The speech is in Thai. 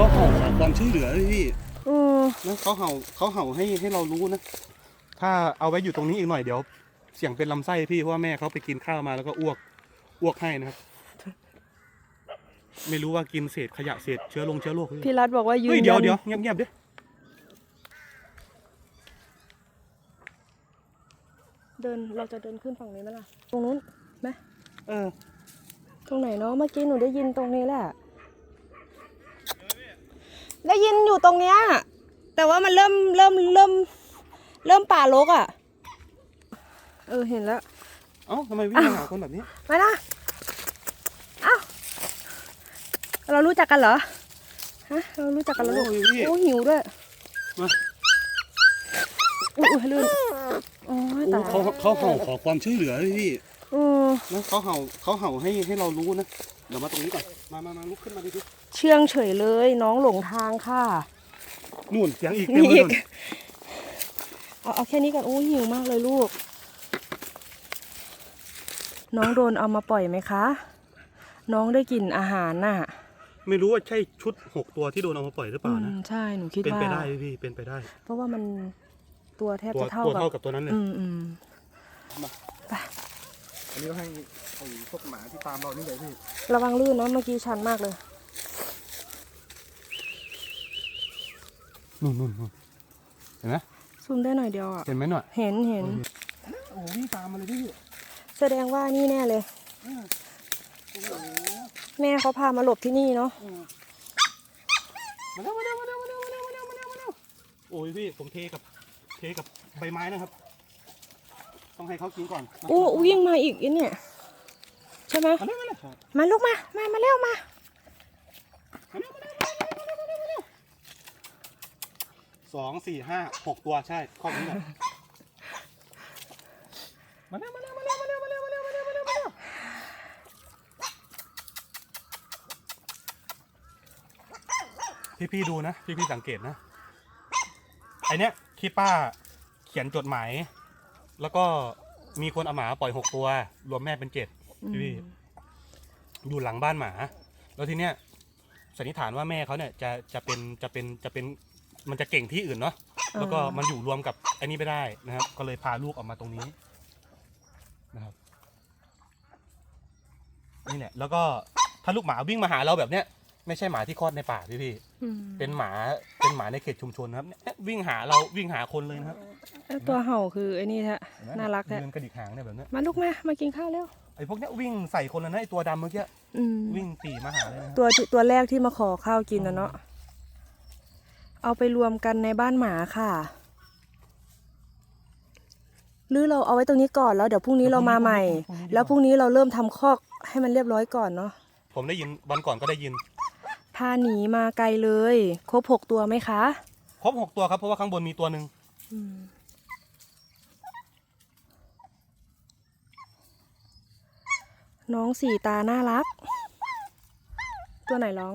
เขาเห่าขอความช่วยเหลือเลยพี่เออนะเขาเห่าเขาเห่าให้ให้เรารู้นะ ถ้าเอาไว้อยู่ตรงนี้อีกหน่อยเดี๋ยว เสี่ยงเป็นลำไส้พี่เพราะว่าแม่เขาไปกินข้าวมาแล้วก็อ้วกอ้วกให้นะครับ ไม่รู้ว่ากินเศษขยะเศษเชื้อลงเชื้อโรคหรือเปล่า พี่รัฐบอกว่ายืนเฮ้ยเดี๋ยวยันเดี๋ยวเงียบเงียบๆดิเดินเราจะเดินขึ้นฝั่งนี้ไหมล่ะ ตรงนู้นไหมเออ ตรงไหนเนาะเมื่อกี้หนูได้ยินตรงนี้แหละ ได้ยินอยู่ตรงเนี้ย แต่ว่ามันเริ่มเริ่มเริ่ม เริ่มป่ารกอะ เออเห็นแล้ว เอ้าทำไมวิ่งมาหาคนแบบนี้ มานะเอ้าเรารู้จักกันเหรอ ฮะ เรารู้จักกันแล้วลูกโอ้ยพี่ โอ้หิวด้วยมาอุ้ยอุ้ยลื่นโอ้ยตายเขาเขาเห่าขอความช่วยเหลือเลยพี่ เออนะเขาเห่าเขาเห่าให้ให้เรารู้นะ เดี๋ยวมาตรงนี้ก่อน มามามาลุกขึ้นมาดิดิเชื่องเฉยเลยน้องหลงทางค่ะ นู่นเสียงอีกมีเต็มเลยอีกนู่นเอาเอาแค่นี้ก่อนโอ้ยหิวมากเลยลูก น้องโดนเอามาปล่อยไหมคะ น้องได้กินอาหารน่ะไม่รู้ว่าใช่ชุดหกตัวที่โดนเอามาปล่อยหรือเปอืล่านะมใช่หนูคิดเป็นว่า ไปได้พี่เป็นไปได้ เพราะว่ามันตัวแทบตัวจะเท่าตัวกับเท่ากับตัวนั้นเลยอืมอืมอั นนี้ก็ให้ไอ้พวกหมาที่ตามเรานี่เลยพี่ระวังลื่นนะเมื่อกี้ชันมากเลย นู่นนู่นนู่นเห็นไหมซูมได้หน่อยเดียวอะ เห็นไหมหน่อย เห็นเห็น โอ้วิ่งตามมาเลยพี่แสดงว่านี่แน่เลย โอ้โหแม่เขาพามาหลบที่นี่เนาะ มาเร็วมาเร็วมาเร็วมาเร็วมาเร็วมาเร็วมาเร็วมาเร็วโอ้ยพี่ผมเทกับเทกับใบไม้นะครับ ต้องให้เขากินก่อนโอ้วิ่งมาอีกอีเนี่ยใช่ไหมมาเร็วมาเร็วมาลูกมามามาเร็วมามาเร็วมาเร็วมาเร็วมาเร็วมาเร็วมาเร็วสองสี่ห้าหกตัวใช่ข้อนี้แหละมาเร็วมาเร็วมาเร็วมาเร็วมาเร็วมาเร็วมาเร็วมาเร็วมาเร็วพี่พี่ๆดูนะพี่พี่ๆสังเกตนะไอเนี้ยที่ป้าเขียนจดหมาย แล้วก็มีคนเอาหมาปล่อยหกตัว รวมแม่เป็นเจ็ดพี่พี่อยู่หลังบ้านหมา แล้วทีเนี้ยสันนิษฐานว่าแม่เขาเนี่ยจะจะเป็นจะเป็นจะเป็นมันจะเก่งที่อื่นเนาะแล้วก็มันอยู่รวมกับอันนี้ไม่ได้นะครับ ก็เลยพาลูกออกมาตรงนี้นะครับนี่แหละแล้วก็ถ้าลูกหมาวิ่งมาหาเราแบบเนี้ย ไม่ใช่หมาที่คลอดในป่าพี่พี่อืมเป็นหมาเป็นหมาในเขตชุมชนนะครับเนี่ยวิ่งหาเราวิ่งหาคนเลยนะครับเอ้ยตัวเห่าคือไอ้นี่แท้เห็ไหมน่ารักแท้เดินกระดิกหางเนี่ยแบบเนี้ยมาลูกมามากินข้าวเร็วไอ้พวกเนี้ยวิ่งใส่คนเลยนะไอ้ตัวดำเมื่อกี้อืมวิ่งปรีมาหาเลยนะครับตัวที่ตัวแรกที่มาขอข้าวกินนะเนาะเอาไปรวมกันในบ้านหมาค่ะหรือเราเอาไว้ตรงนี้ก่อนแล้วเดี๋ยวพรุ่งนี้เรามาใหม่ แล้วพรุ่งนี้เราเริ่มทำคอกให้มันเรียบร้อยก่อนเนาะผมได้ยินวันก่อนก็ได้ยิน พาหนีมาไกลเลย ครบหกตัวไหมคะ ครบหกตัวครับเพราะว่าข้างบนมีตัวหนึ่งอืมน้องสีตาน่ารัก ตัวไหนร้อง